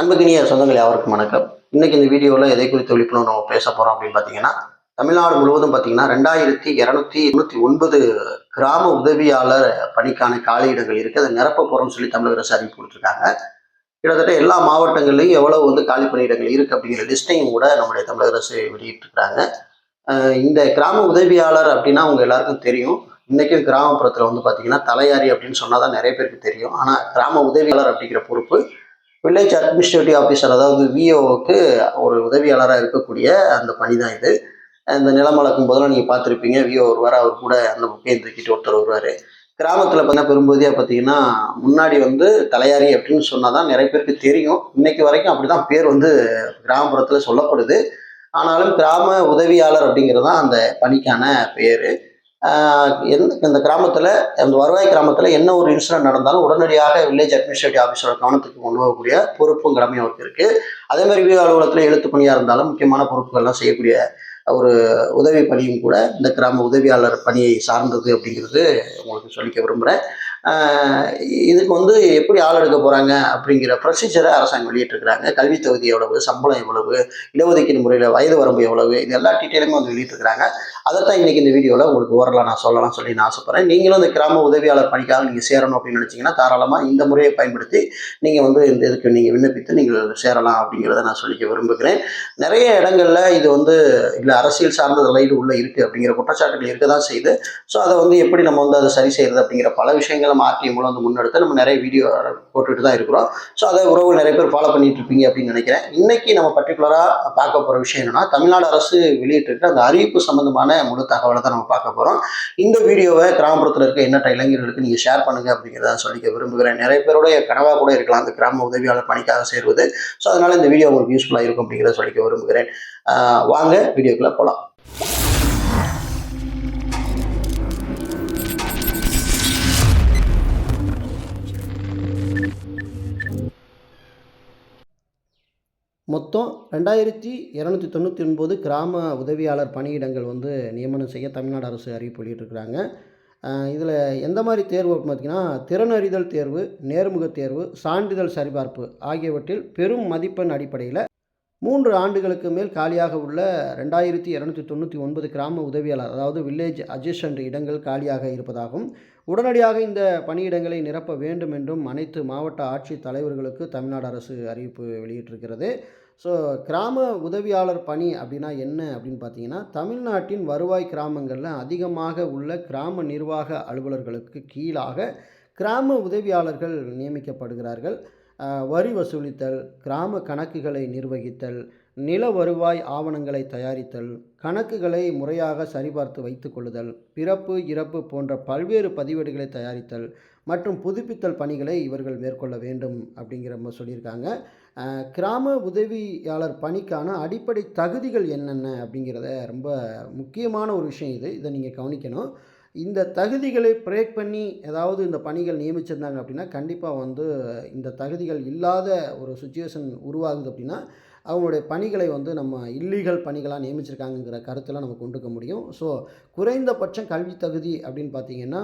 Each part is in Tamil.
அன்புக்கினிய சொந்தங்கள் யாவருக்கும் வணக்கம். இன்னைக்கு இந்த வீடியோவில் எதை குறித்து விழிப்புணர்வு நம்ம பேச போகிறோம் அப்படின்னு பார்த்தீங்கன்னா தமிழ்நாடு முழுவதும் பார்த்தீங்கன்னா ரெண்டாயிரத்தி இரநூத்தி தொண்ணூற்றி ஒன்பது கிராம உதவியாளர் பணிக்கான காலியிடங்கள் இருக்குது அதை நிரப்ப போகிறோம்னு சொல்லி தமிழக அரசு அறிவிப்பு கொடுத்துருக்காங்க. கிட்டத்தட்ட எல்லா மாவட்டங்கள்லையும் எவ்வளவு வந்து காலி பணியிடங்கள் இருக்குது அப்படிங்கிற லிஸ்ட்டையும் கூட நம்முடைய தமிழக அரசு வெளியிட்டிருக்கிறாங்க. இந்த கிராம உதவியாளர் அப்படின்னா அவங்க எல்லாருக்கும் தெரியும். இன்றைக்கும் கிராமப்புறத்தில் வந்து பார்த்தீங்கன்னா தலையாரி அப்படின்னு சொன்னால் தான் நிறைய பேருக்கு தெரியும். ஆனால் கிராம உதவியாளர் அப்படிங்கிற பொறுப்பு வில்லேஜ் அட்மினிஸ்ட்ரேட்டிவ் ஆஃபீஸர் அதாவது விஓவுக்கு ஒரு உதவியாளராக இருக்கக்கூடிய அந்த பணி தான் இது. இந்த நிலம் வளர்க்கும் போதெல்லாம் நீங்கள் பார்த்துருப்பீங்க விஓ வருவார் அவர் கூட அந்த புக்கையும் தூக்கிட்டு ஒருத்தர் வருவார். கிராமத்தில் பார்த்தீங்கன்னா பெரும்பகுதியாக பார்த்தீங்கன்னா முன்னாடி வந்து தலையாரி அப்படின்னு சொன்னால் தான் நிறைய பேருக்கு தெரியும். இன்னைக்கு வரைக்கும் அப்படி தான் பேர் வந்து கிராமப்புறத்தில் சொல்லப்படுது. ஆனாலும் கிராம உதவியாளர் அப்படிங்கிறது தான் அந்த பணிக்கான பேர் எந்த இந்த கிராமத்தில் அந்த வருவாய் கிராமத்தில் என்ன ஒரு இன்சிடென்ட் நடந்தாலும் உடனடியாக வில்லேஜ் அட்மினிஸ்ட்ரேட்டிவ் ஆஃபீஸரோட கவனத்துக்கு கொண்டு வரக்கூடிய பொறுப்பும் கடமையும் அவருக்கு இருக்குது அதே மாதிரி அலுவலகத்தில் எழுத்து பணியாக இருந்தாலும் முக்கியமான பொறுப்புகள்லாம் செய்யக்கூடிய ஒரு உதவி பணியும் கூட இந்த கிராம உதவியாளர் பணியை சார்ந்தது அப்படிங்கிறது உங்களுக்கு சொல்லிக்க விரும்புகிறேன் இதுக்கு வந்து எப்படி ஆள் எடுக்க போகிறாங்க அப்படிங்கிற ப்ரொசீஜரை அரசாங்கம் வெளியிட்டிருக்கிறாங்க. கல்வி தொகுதி எவ்வளவு சம்பளம் எவ்வளவு இடஒதுக்கீடு முறையில் வயது வரம்பு எவ்வளவு இது எல்லா டீட்டெயிலுமே வந்து வெளியிட்டிருக்கிறாங்க. அதைத்தான் இன்றைக்கி இந்த வீடியோவில் உங்களுக்கு ஓரலாக நான் சொல்லலாம் சொல்லி நான் ஆசைப்பட்றேன். நீங்களும் இந்த கிராம உதவியாளர் பணிக்காக நீங்கள் சேரணும் அப்படின்னு நினச்சிங்கன்னா தாராளமாக இந்த முறையை பயன்படுத்தி நீங்கள் வந்து இந்த இதுக்கு நீங்கள் விண்ணப்பித்து நீங்கள் சேரலாம் அப்படிங்கிறத நான் சொல்லிக்க விரும்புகிறேன். நிறைய இடங்களில் இது வந்து இல்லை அரசியல் சார்ந்த தலையீடு உள்ளே இருக்குது அப்படிங்கிற குற்றச்சாட்டுகள் இருக்க தான் செய்யுது. ஸோ அதை வந்து எப்படி நம்ம வந்து அதை சரி செய்கிறது அப்படிங்கிற பல விஷயங்களை மாற்றி மூலம் வந்து முன்னெடுத்து நம்ம நிறைய வீடியோ போட்டுட்டு தான் இருக்கிறோம். ஸோ அதை உறவு நிறைய பேர் ஃபாலோ பண்ணிட்டு இருப்பீங்க அப்படின்னு நினைக்கிறேன். இன்னைக்கு நம்ம பர்டிகுலராக பார்க்க போகிற விஷயம் என்னன்னா தமிழ்நாடு அரசு வெளியிட்டிருக்கிற அந்த அறிவிப்பு சம்பந்தமான முழு தகவலை தான் நம்ம பார்க்க போகிறோம் இந்த வீடியோவை கிராமப்புறத்தில் இருக்க எண்ணற்ற இளைஞர்களுக்கு நீங்கள் ஷேர் பண்ணுங்க அப்படிங்கிறத சொல்லிக்க விரும்புகிறேன். நிறைய பேருடைய கனவாக கூட இருக்கலாம். அந்த கிராம உதவியாளர் பணிக்காக சேருவது. ஸோ அதனால இந்த வீடியோ உங்களுக்கு யூஸ்ஃபுல்லாக இருக்கும் அப்படிங்கிறத சொல்லிக்க விரும்புகிறேன். வாங்க வீடியோக்குள்ளே போகலாம் மொத்தம் ரெண்டாயிரத்தி இரநூத்தி தொண்ணூற்றி ஒன்பது கிராம உதவியாளர் பணியிடங்கள் வந்து நியமனம் செய்ய தமிழ்நாடு அரசு அறிவிப்பு வெளியிட்டிருக்கிறாங்க இதில் எந்த மாதிரி தேர்வு அப்படின்னு பார்த்தீங்கன்னா திறனறிதல் தேர்வு நேர்முக தேர்வு சான்றிதழ் சரிபார்ப்பு ஆகியவற்றில் பெரும் மதிப்பெண் அடிப்படையில் மூன்று ஆண்டுகளுக்கு மேல் காலியாக உள்ள ரெண்டாயிரத்தி இரநூத்தி தொண்ணூற்றி ஒன்பது கிராம உதவியாளர் அதாவது வில்லேஜ் அட்ஜஸ்டன்ட் இடங்கள் காலியாக இருப்பதாகவும் உடனடியாக இந்த பணியிடங்களை நிரப்ப வேண்டும் என்றும் அனைத்து மாவட்ட ஆட்சித் தலைவர்களுக்கு தமிழ்நாடு அரசு அறிவிப்பு வெளியிட்டிருக்கிறது. ஸோ கிராம உதவியாளர் பணி அப்படின்னா என்ன அப்படின்னு பார்த்தீங்கன்னா தமிழ்நாட்டின் வருவாய் கிராமங்களில் அதிகமாக உள்ள கிராம நிர்வாக அலுவலர்களுக்கு கீழாக கிராம உதவியாளர்கள் நியமிக்கப்படுகிறார்கள். வரி வசூலித்தல் கிராம கணக்குகளை நிர்வகித்தல் நில வருவாய் ஆவணங்களை தயாரித்தல் கணக்குகளை முறையாக சரிபார்த்து வைத்துக்கொள்ளுதல் பிறப்பு இறப்பு போன்ற பல்வேறு பதிவேடுகளை தயாரித்தல் மற்றும் புதுப்பித்தல் பணிகளை இவர்கள் மேற்கொள்ள வேண்டும் அப்படிங்கிற மாதிரி சொல்லியிருக்காங்க. கிராம உதவியாளர் பணிக்கான அடிப்படை தகுதிகள் என்னென்ன அப்படிங்கிறத ரொம்ப முக்கியமான ஒரு விஷயம் இது. இதை நீங்கள் கவனிக்கணும். இந்த தகுதிகளை பிரேக் பண்ணி ஏதாவது இந்த பணிகள் நியமிச்சிருந்தாங்க அப்படின்னா கண்டிப்பாக வந்து இந்த தகுதிகள் இல்லாத ஒரு சுச்சுவேஷன் உருவாகுது அப்படின்னா அவங்களுடைய பணிகளை வந்து நம்ம இல்லீகல் பணிகளாக நியமிச்சிருக்காங்கங்கிற கருத்தில் நம்ம கொண்டுக்க முடியும். ஸோ குறைந்தபட்சம் கல்வி தகுதி அப்படின்னு பார்த்தீங்கன்னா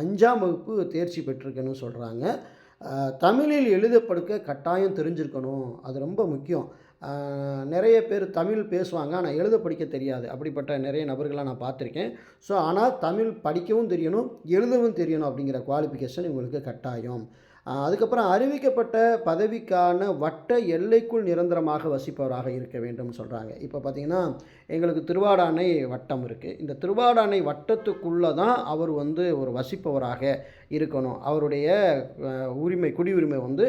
அஞ்சாம் வகுப்பு தேர்ச்சி பெற்றிருக்கணும்னு சொல்கிறாங்க தமிழில் எழுத படுக்க கட்டாயம் தெரிஞ்சிருக்கணும். அது ரொம்ப முக்கியம். நிறைய பேர் தமிழ் பேசுவாங்க ஆனால் எழுத படிக்க தெரியாது. அப்படிப்பட்ட நிறைய நபர்களை நான் பார்த்துருக்கேன். ஸோ ஆனால் தமிழ் படிக்கவும் தெரியணும் எழுதவும் தெரியணும் அப்படிங்கிற குவாலிஃபிகேஷன் இவங்களுக்கு கட்டாயம். அதுக்கப்புறம் அறிவிக்கப்பட்ட பதவிக்கான வட்ட எல்லைக்குள் நிரந்தரமாக வசிப்பவராக இருக்க வேண்டும் சொல்கிறாங்க இப்போ பார்த்தீங்கன்னா எங்களுக்கு திருவாடானை வட்டம் இருக்குது இந்த திருவாடானை வட்டத்துக்குள்ளே தான் அவர் வந்து ஒரு வசிப்பவராக இருக்கணும். அவருடைய உரிமை குடியுரிமை வந்து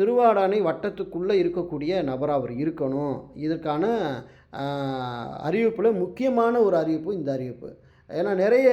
திருவாடானை வட்டத்துக்குள்ளே இருக்கக்கூடிய நபராக அவர் இருக்கணும். இதற்கான அறிவிப்பில் முக்கியமான ஒரு அறிவிப்பு இந்த அறிவிப்பு. ஏன்னா நிறைய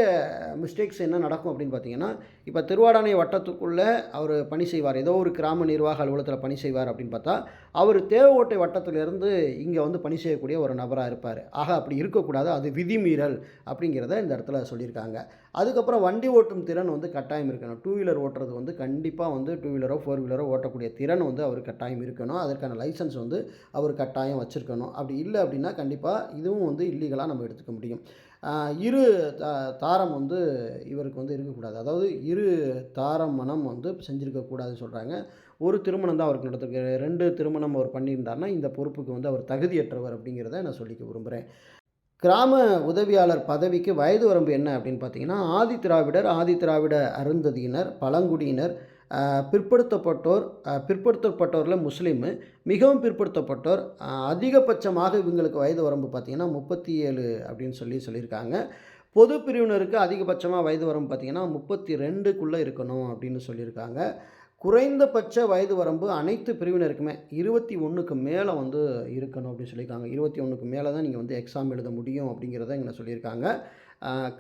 மிஸ்டேக்ஸ் என்ன நடக்கும் அப்படின்னு பார்த்தீங்கன்னா இப்போ திருவாடானை வட்டத்துக்குள்ளே அவர் பணி செய்வார். ஏதோ ஒரு கிராம நிர்வாக அலுவலகத்தில் பணி செய்வார் அப்படின்னு பார்த்தா அவர் தேவகோட்டை வட்டத்திலிருந்து இங்கே வந்து பணி செய்யக்கூடிய ஒரு நபராக இருப்பார். ஆக அப்படி இருக்கக்கூடாது. அது விதிமீறல் அப்படிங்கிறத இந்த இடத்துல சொல்லியிருக்காங்க. அதுக்கப்புறம் வண்டி ஓட்டும் திறன் வந்து கட்டாயம் இருக்கணும். டூ வீலர் ஓட்டுறது வந்து கண்டிப்பாக வந்து டூ வீலரோ ஃபோர் வீலரோ ஓட்டக்கூடிய திறன் வந்து அவர் கட்டாயம் இருக்கணும். அதற்கான லைசன்ஸ் வந்து அவர் கட்டாயம் வச்சுருக்கணும். அப்படி இல்லை அப்படின்னா கண்டிப்பாக இதுவும் வந்து இல்லீகலாக நம்ம எடுத்துக்க முடியும். இரு தா தாரம் வந்து இவருக்கு வந்து இருக்கக்கூடாது. அதாவது இரு தாரம் மனம் வந்து செஞ்சுருக்கக்கூடாதுன்னு சொல்கிறாங்க ஒரு திருமணம் தான் அவருக்கு நடந்திருக்கு. ரெண்டு திருமணம் அவர் பண்ணியிருந்தாருன்னா இந்த பொறுப்புக்கு வந்து அவர் தகுதியற்றவர் அப்படிங்கிறத நான் சொல்லிக்க விரும்புகிறேன் கிராம உதவியாளர் பதவிக்கு வயது வரம்பு என்ன அப்படின்னு பார்த்தீங்கன்னா ஆதி திராவிடர் ஆதி திராவிட அருந்ததியினர் பழங்குடியினர் பிற்படுத்தப்பட்டோர் பிற்படுத்தப்பட்டோரில் முஸ்லீமு மிகவும் பிற்படுத்தப்பட்டோர் அதிகபட்சமாக இவங்களுக்கு வயது வரம்பு பார்த்திங்கன்னா முப்பத்தி ஏழு அப்படின்னு சொல்லி சொல்லியிருக்காங்க. பொது பிரிவினருக்கு அதிகபட்சமாக வயது வரம்பு பார்த்திங்கன்னா முப்பத்தி ரெண்டுக்குள்ளே இருக்கணும் அப்படின்னு சொல்லியிருக்காங்க. குறைந்தபட்ச வயது வரம்பு அனைத்து பிரிவினருக்குமே இருபத்தி ஒன்றுக்கு மேலே வந்து இருக்கணும் அப்படின்னு சொல்லியிருக்காங்க. இருபத்தி ஒன்றுக்கு மேலே தான் நீங்கள் வந்து எக்ஸாம் எழுத முடியும் அப்படிங்கிறத இங்கே சொல்லியிருக்காங்க.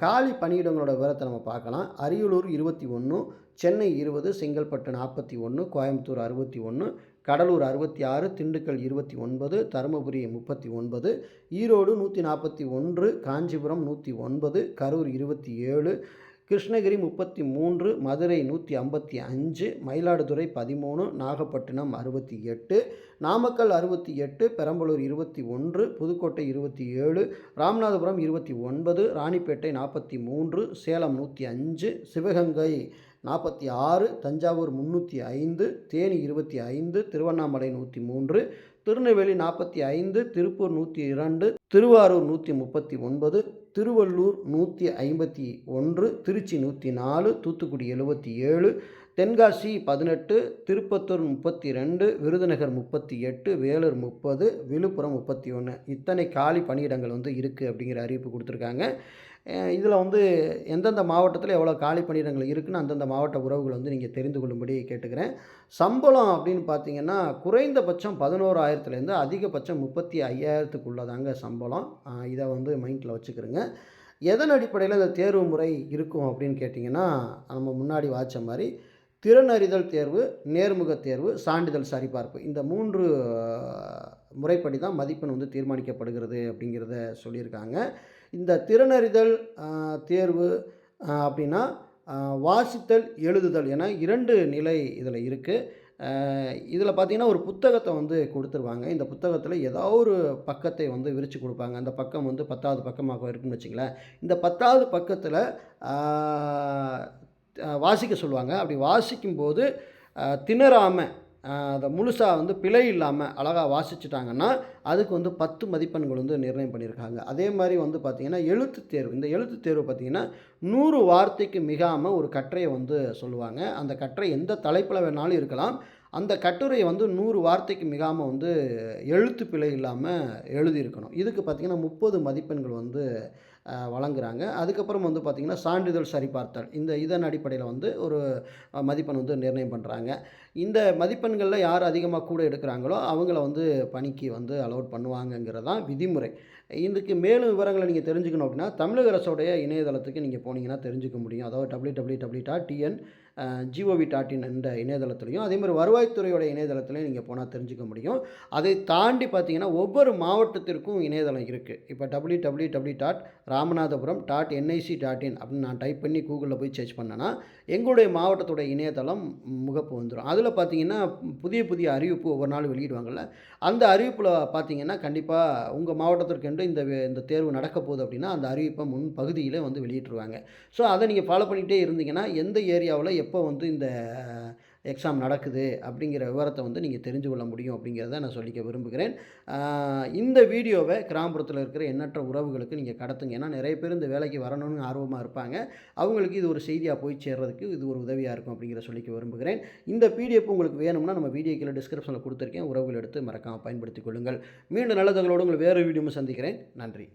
காலி பணியிடங்களோட விவரத்தை நம்ம பார்க்கலாம். அரியலூர் இருபத்தி ஒன்று சென்னை இருபது செங்கல்பட்டு நாற்பத்தி ஒன்று கோயம்புத்தூர் அறுபத்தி ஒன்று கடலூர் அறுபத்தி ஆறு திண்டுக்கல் இருபத்தி ஒன்பது தருமபுரி முப்பத்தி ஒன்பது ஈரோடு நூற்றி நாற்பத்தி ஒன்று காஞ்சிபுரம் நூற்றி ஒன்பது கரூர் இருபத்தி ஏழு கிருஷ்ணகிரி முப்பத்தி மூன்று மதுரை நூற்றி ஐம்பத்தி அஞ்சு மயிலாடுதுறை பதிமூணு நாகப்பட்டினம் அறுபத்தி எட்டு நாமக்கல் அறுபத்தி எட்டு பெரம்பலூர் இருபத்தி ஒன்று புதுக்கோட்டை இருபத்தி ஏழு ராமநாதபுரம் இருபத்தி ஒன்பது ராணிப்பேட்டை நாற்பத்தி மூன்று சேலம் நூற்றி அஞ்சு சிவகங்கை நாற்பத்தி ஆறு தஞ்சாவூர் முந்நூற்றி ஐந்து தேனி இருபத்தி ஐந்து திருவண்ணாமலை நூற்றி மூன்று திருநெல்வேலி நாற்பத்தி ஐந்து திருப்பூர் நூற்றி இரண்டு திருவாரூர் நூற்றி முப்பத்தி ஒன்பது திருவள்ளூர் நூற்றி ஐம்பத்தி ஒன்று திருச்சி நூற்றி நாலு தூத்துக்குடி எழுபத்தி ஏழு தென்காசி பதினெட்டு திருப்பத்தூர் முப்பத்தி ரெண்டு விருதுநகர் முப்பத்தி எட்டு வேலூர் முப்பது விழுப்புரம் முப்பத்தி ஒன்று இத்தனை காலி பணியிடங்கள் வந்து இருக்குது அப்படிங்கிற அறிவிப்பு கொடுத்துருக்காங்க. இதில் வந்து எந்தெந்த மாவட்டத்தில் எவ்வளோ காலி பணியிடங்கள் இருக்குன்னு அந்தந்த மாவட்ட உறவுகள் வந்து நீங்கள் தெரிந்து கொள்ளும்படி கேட்டுக்கிறேன். சம்பளம் அப்படின்னு பார்த்தீங்கன்னா குறைந்தபட்சம் பதினோராயிரத்துலேருந்து அதிகபட்சம் முப்பத்தி ஐயாயிரத்துக்குள்ளே தாங்க சம்பளம் இதை வந்து மைண்டில் வச்சுக்கிறோங்க. எதன் அடிப்படையில் இந்த தேர்வு முறை இருக்கும் அப்படின்னு கேட்டிங்கன்னா நம்ம முன்னாடி வாய்ச்ச மாதிரி திறனறிதல் தேர்வு நேர்முக தேர்வு சான்றிதழ் சரிபார்ப்பு. இந்த மூன்று முறைப்படி தான் மதிப்பெண் வந்து தீர்மானிக்கப்படுகிறது அப்படிங்கிறத சொல்லியிருக்காங்க. இந்த திறனறிதல் தேர்வு அப்படின்னா வாசித்தல் எழுதுதல் என இரண்டு நிலை இதில் இருக்குது இதில் பார்த்தீங்கன்னா ஒரு புத்தகத்தை வந்து கொடுத்துருவாங்க. இந்த புத்தகத்தில் ஏதாவது ஒரு பக்கத்தை வந்து விரித்து கொடுப்பாங்க. அந்த பக்கம் வந்து பத்தாவது பக்கமாக இருக்குன்னு வச்சுங்களேன். இந்த பத்தாவது பக்கத்தில் வாசிக்க சொல்லுவாங்க. அப்படி வாசிக்கும்போது திணறாமல் அதை முழுசாக வந்து பிழை இல்லாமல் அழகாக வாசிச்சிட்டாங்கன்னா அதுக்கு வந்து பத்து மதிப்பெண்கள் வந்து நிர்ணயம் பண்ணியிருக்காங்க. அதே மாதிரி வந்து பார்த்திங்கன்னா எழுத்து தேர்வு. இந்த எழுத்து தேர்வு பார்த்திங்கன்னா நூறு வார்த்தைக்கு மிகாமல் ஒரு கட்டுரையை வந்து சொல்லுவாங்க. அந்த கட்டுரை எந்த தலைப்பில் வேணாலும் இருக்கலாம். அந்த கட்டுரையை வந்து நூறு வார்த்தைக்கு மிகாமல் வந்து எழுத்து பிழை இல்லாமல் எழுதியிருக்கணும். இதுக்கு பார்த்திங்கன்னா முப்பது மதிப்பெண்கள் வந்து வழங்குறாங்க. அதுக்கப்புறம் வந்து பார்த்திங்கன்னா சான்றிதழ் சரிபார்த்தல். இந்த இதன் அடிப்படையில் வந்து ஒரு மதிப்பெண் வந்து நிர்ணயம் பண்ணுறாங்க இந்த மதிப்பெண்களில் யார் அதிகமாக கூட எடுக்கிறாங்களோ அவங்கள வந்து பணிக்கு வந்து அலோட் பண்ணுவாங்கங்கிறது தான் விதிமுறை. இதுக்கு மேலும் விவரங்களை நீங்கள் தெரிஞ்சுக்கணும் அப்படின்னா தமிழக அரசோடைய இணையதளத்துக்கு நீங்கள் போனீங்கன்னா தெரிஞ்சுக்க முடியும். அதாவது W W W dot TN GOV dot in என்ற இணையதளத்துலையும் அதேமாதிரி வருவாய்த்துறையோட இணையதளத்துலையும் நீங்கள் போனால் தெரிஞ்சுக்க முடியும். அதை தாண்டி பார்த்தீங்கன்னா ஒவ்வொரு மாவட்டத்திற்கும் இணையதளம் இருக்குது இப்போ W W W dot Ramanathapuram dot NIC dot in அப்படின்னு நான் டைப் பண்ணி கூகுளில் போய் சர்ச் பண்ணேன்னா எங்களுடைய மாவட்டத்தோட இணையதளம் முகப்பு வந்துடும் அதில் பார்த்தீங்கன்னா புதிய புதிய அறிவிப்பு ஒவ்வொரு நாள் வெளியிடுவாங்கள்ல அந்த அறிவிப்பில் பார்த்தீங்கன்னா கண்டிப்பாக உங்கள் மாவட்டத்திற்கென்று இந்த இந்த தேர்வு நடக்க போகுது அப்படின்னா அந்த அறிவிப்பை முன் பகுதியிலே வந்து வெளியிட்டுருவாங்க. ஸோ அதை நீங்கள் ஃபாலோ பண்ணிகிட்டே இருந்தீங்கன்னா எந்த ஏரியாவில் எப்போ வந்து இந்த எக்ஸாம் நடக்குது அப்படிங்கிற விவரத்தை வந்து நீங்கள் தெரிஞ்சு கொள்ள முடியும் அப்படிங்கிறத நான் சொல்லிக்க விரும்புகிறேன். இந்த வீடியோவை கிராமப்புறத்தில் இருக்கிற எண்ணற்ற உறவுகளுக்கு நீங்கள் கடத்துங்க. ஏன்னா நிறைய பேர் இந்த வேலைக்கு வரணும்னு ஆர்வமாக இருப்பாங்க. அவங்களுக்கு இது ஒரு செய்தியாக போய் சேர்றதுக்கு இது ஒரு உதவியாக இருக்கும் அப்படிங்கிற சொல்லிக்க விரும்புகிறேன். இந்த பிடிஎஃப் உங்களுக்கு வேணும்னா நம்ம வீடியோ கீழே டிஸ்கிரிப்ஷனில் கொடுத்துருக்கேன். உறவுகள் எடுத்து மறக்காமல் பயன்படுத்திக் கொள்ளுங்கள். மீண்டும் நல்ல தகவலோடு உங்களை வேறு வீடியோவும் சந்திக்கிறேன். நன்றி.